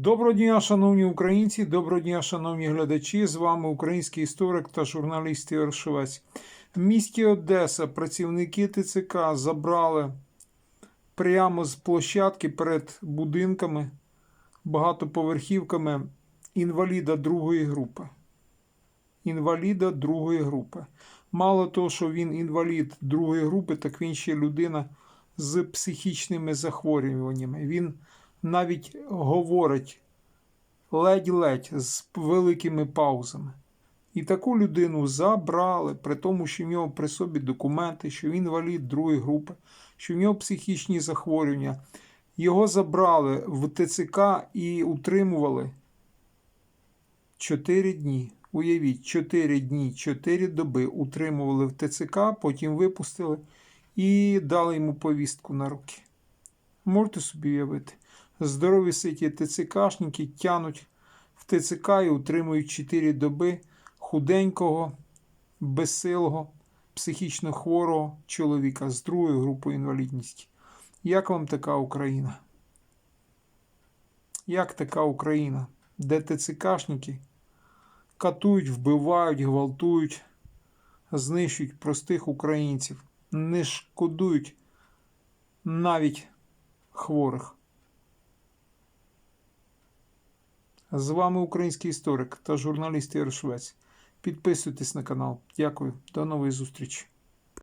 Доброго дня, шановні українці, доброго дня, шановні глядачі. З вами український історик та журналіст Ігор Швець. В місті Одеса працівники ТЦК забрали прямо з площадки перед будинками, багатоповерхівками інваліда другої групи. Інваліда другої групи. Мало того, що він інвалід другої групи, так він ще людина з психічними захворюваннями. Він навіть говорить ледь-ледь з великими паузами. І таку людину забрали, при тому, що в нього при собі документи, що він інвалід другої групи, що в нього психічні захворювання. Його забрали в ТЦК і утримували 4 дні. Уявіть, 4 дні, 4 доби утримували в ТЦК, потім випустили і дали йому повістку на руки. Можете собі уявити? Здорові ситі ТЦКшники тянуть в ТЦК і утримують 4 доби худенького, безсилого, психічно хворого чоловіка з другою групою інвалідності. Як вам така Україна? Як така Україна, де ТЦКшники катують, вбивають, гвалтують, знищують простих українців, не шкодують навіть хворих. З вами український історик та журналіст Ігор Швець. Підписуйтесь на канал. Дякую. До нової зустрічі.